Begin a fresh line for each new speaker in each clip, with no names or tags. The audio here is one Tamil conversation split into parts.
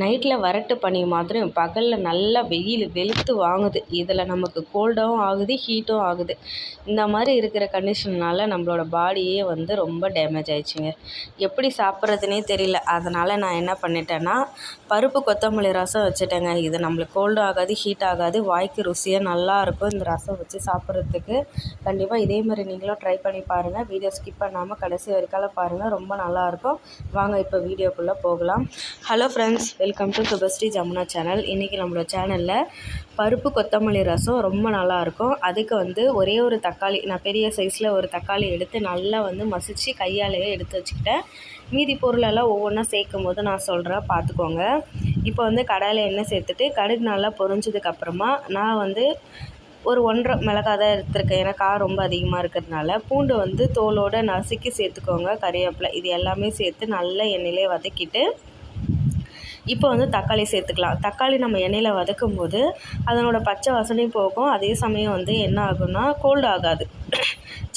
நைட்டில் வரட்டு பனி மாதிரி பகலில் நல்லா வெயில் வெளுத்து வாங்குது. இதில் நமக்கு கோல்டும் ஆகுது ஹீட்டும் ஆகுது. இந்த மாதிரி இருக்கிற கண்டிஷன்னால் நம்மளோட பாடியே வந்து ரொம்ப டேமேஜ் ஆயிடுச்சுங்க. எப்படி சாப்பிட்றதுனே தெரியல. அதனால் நான் என்ன பண்ணிட்டேன்னா பருப்பு கொத்தமல்லி ரசம் வச்சுட்டேங்க. இது நம்மளுக்கு கோல்டும் ஆகாது ஹீட் ஆகாது. வாய்க்கு ருசியாக நல்லாயிருக்கும் இந்த ரசம் வச்சு சாப்பிட்றதுக்கு. கண்டிப்பாக இதே மாதிரி நீங்களும் ட்ரை பண்ணி பாருங்கள் வீடியோ ஸ்கிப் பண்ணாமல் கடைசி வரைக்கால பாருங்கள் ரொம்ப நல்லாயிருக்கும் வாங்க இப்போ வீடியோக்குள்ளே போகலாம். Hello friends welcome to Subhasree Jamuna channel இன்றைக்கி நம்மளோட சேனலில் பருப்பு கொத்தமல்லி ரசம் ரொம்ப நல்லாயிருக்கும் அதுக்கு வந்து ஒரே ஒரு தக்காளி நான் பெரிய சைஸில் ஒரு தக்காளி எடுத்து நல்லா வந்து மசித்து கையாலேயே எடுத்து வச்சுக்கிட்டேன். மீதி பொருளெல்லாம் ஒவ்வொன்றா சேர்க்கும் போது நான் சொல்கிறேன் பார்த்துக்கோங்க. இப்போ வந்து கடாயில் எண்ணெய் சேர்த்துட்டு கடுகு நல்லா பொரிஞ்சதுக்கப்புறமா நான் வந்து ஒரு ஒன்றரை மிளகா தான் எடுத்திருக்கேன். ஏன்னா காரம் ரொம்ப அதிகமாக இருக்கிறதுனால. பூண்டு வந்து தோலோடு நசுக்கி சேர்த்துக்கோங்க. கறிவேப்பிலை இது எல்லாமே சேர்த்து நல்லா எண்ணெயிலே வதக்கிட்டு இப்போ வந்து தக்காளி சேர்த்துக்கலாம். தக்காளி நம்ம எண்ணெயில் வதக்கும் போது அதனோட பச்சை வாசனையும் போகும். அதே சமயம் வந்து என்ன ஆகும்னா கோல்டு ஆகாது.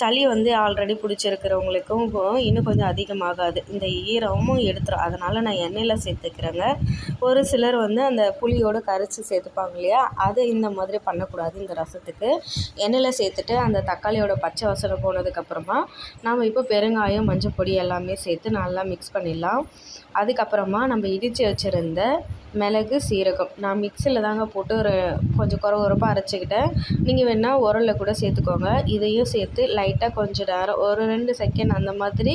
சளி வந்து ஆல்ரெடி பிடிச்சிருக்கிறவங்களுக்கும் இன்னும் கொஞ்சம் அதிகமாகாது. இந்த ஈரமும் எடுத்துரும். அதனால் நான் எண்ணெயில் சேர்த்துக்கிறேங்க. ஒரு சிலர் வந்து அந்த புளியோடு கரைச்சி சேர்த்துப்பாங்க இல்லையா? அது இந்த மாதிரி பண்ணக்கூடாது இந்த ரசத்துக்கு. எண்ணெயில் சேர்த்துட்டு அந்த தக்காளியோட பச்சை வசனம் போனதுக்கப்புறமா நாம் இப்போ பெருங்காயம் மஞ்சள் பொடி எல்லாமே சேர்த்து நல்லா மிக்ஸ் பண்ணிடலாம். அதுக்கப்புறமா நம்ம இடித்து வச்சுருந்த மிளகு சீரகம். நான் மிக்சியில் தாங்க போட்டு ஒரு கொஞ்சம் குற குறப்பாக அரைச்சிக்கிட்டேன். நீங்கள் வேணால் உரலில் கூட சேர்த்துக்கோங்க. இதையும் சேர்த்து லைட் லைட்டாக கொஞ்சம் நேரம் ஒரு ரெண்டு செகண்ட் அந்த மாதிரி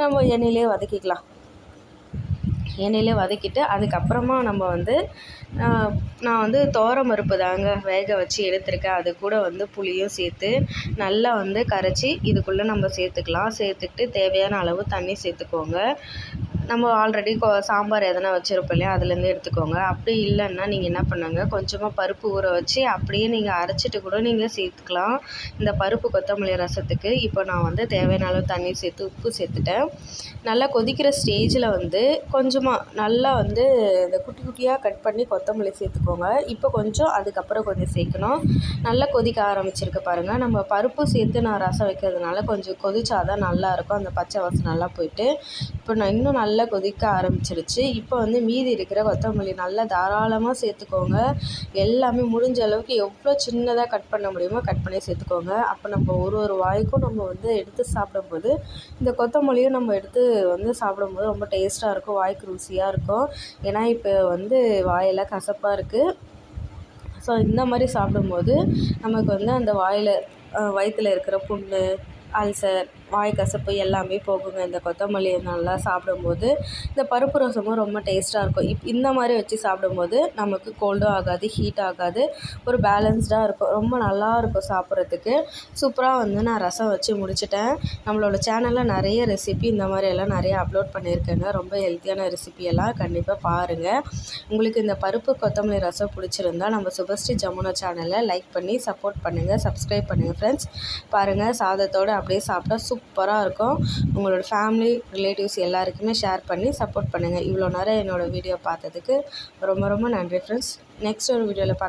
நம்ம எண்ணெயிலே வதக்கிக்கலாம். எண்ணெயிலே வதக்கிட்டு அதுக்கப்புறமா நம்ம வந்து நான் வந்து பருப்பு தாங்க வேக வச்சு எடுத்திருக்கேன். அது கூட வந்து புளியும் சேர்த்து நல்லா வந்து கரைச்சி இதுக்குள்ளே நம்ம சேர்த்துக்கலாம். சேர்த்துக்கிட்டு தேவையான அளவு தண்ணி சேர்த்துக்கோங்க. நம்ம ஆல்ரெடி கொ சாம்பார் எதனா வச்சுருப்போம் இல்லையா? அதுலேருந்து எடுத்துக்கோங்க. அப்படி இல்லைன்னா நீங்கள் என்ன பண்ணுங்கள் கொஞ்சமாக பருப்பு ஊற வச்சு அப்படியே நீங்கள் அரைச்சிட்டு கூட நீங்கள் சேர்த்துக்கலாம். இந்த பருப்பு கொத்தமல்லி ரசத்துக்கு. இப்போ நான் வந்து தேவையான அளவு தண்ணி சேர்த்து உப்பு சேர்த்துட்டேன். நல்லா கொதிக்கிற ஸ்டேஜில் வந்து கொஞ்சமாக நல்லா வந்து இந்த குட்டி குட்டியாக கட் பண்ணி கொத்தமல்லி சேர்த்துக்கோங்க. இப்போ கொஞ்சம் அதுக்கப்புறம் கொஞ்சம் சேர்க்கணும். நல்லா கொதிக்க ஆரம்பிச்சிருக்கு பாருங்கள் நம்ம பருப்பு சேர்த்து நான் ரசம் வைக்கிறதுனால கொஞ்சம் கொதிச்சா தான் நல்லாயிருக்கும் அந்த பச்சை வாசம் நல்லா போயிட்டு. இப்போ நான் இன்னும் நல்லா நல்லா கொதிக்க ஆரம்பிச்சிருச்சு. இப்போ வந்து மீதி இருக்கிற கொத்தமல்லி நல்லா தாராளமாக சேர்த்துக்கோங்க. எல்லாமே முடிஞ்ச அளவுக்கு எவ்வளோ சின்னதாக கட் பண்ண முடியுமோ கட் பண்ணி சேர்த்துக்கோங்க. அப்போ நம்ம ஒரு ஒரு வாய்க்கும் நம்ம வந்து எடுத்து சாப்பிடும்போது இந்த கொத்தமல்லியும் நம்ம எடுத்து வந்து சாப்பிடும்போது ரொம்ப டேஸ்ட்டாக இருக்கும் வாய்க்கு ருசியாக இருக்கும். ஏன்னா இப்போ வந்து வாயெல்லாம் கசப்பாக இருக்குது ஸோ இந்த மாதிரி சாப்பிடும்போது நமக்கு வந்து அந்த வாயில் வயிற்றில் இருக்கிற புண்ணு அல்சர் வாய் கசப்பு எல்லாமே போகுங்க. இந்த கொத்தமல்லியை நல்லா சாப்பிடும்போது இந்த பருப்பு ரசமும் ரொம்ப டேஸ்ட்டாக இருக்கும். இப் இந்த மாதிரி வச்சு சாப்பிடும்போது நமக்கு கோல்டும் ஆகாது ஹீட் ஆகாது. ஒரு பேலன்ஸ்டாக இருக்கும். ரொம்ப நல்லா இருக்கும் சாப்பிட்றதுக்கு. சூப்பராக வந்து நான் ரசம் வச்சு முடிச்சிட்டேன். நம்மளோட சேனலில் நிறைய ரெசிபி இந்த மாதிரி எல்லாம் நிறைய அப்லோட் பண்ணியிருக்கேங்க. ரொம்ப ஹெல்த்தியான ரெசிபியெல்லாம் கண்டிப்பாக பாருங்கள் உங்களுக்கு இந்த பருப்பு கொத்தமல்லி ரசம் பிடிச்சிருந்தா நம்ம சுபஸ்ரீ ஜமுனா சேனலை லைக் பண்ணி சப்போர்ட் பண்ணுங்கள் சப்ஸ்கிரைப் பண்ணுங்கள் ஃப்ரெண்ட்ஸ் பாருங்கள் சாதத்தோடு அப்படியே சாப்பிட்டா சூப்பராக இருக்கும். உங்களோட ஃபேமிலி ரிலேட்டிவ்ஸ் எல்லாருக்குமே ஷேர் பண்ணி சப்போர்ட் பண்ணுங்கள் இவ்வளோ நேரம் என்னோடய வீடியோ பார்த்ததுக்கு ரொம்ப ரொம்ப நன்றி ஃப்ரெண்ட்ஸ் நெக்ஸ்ட் ஒரு வீடியோவில் பார்க்க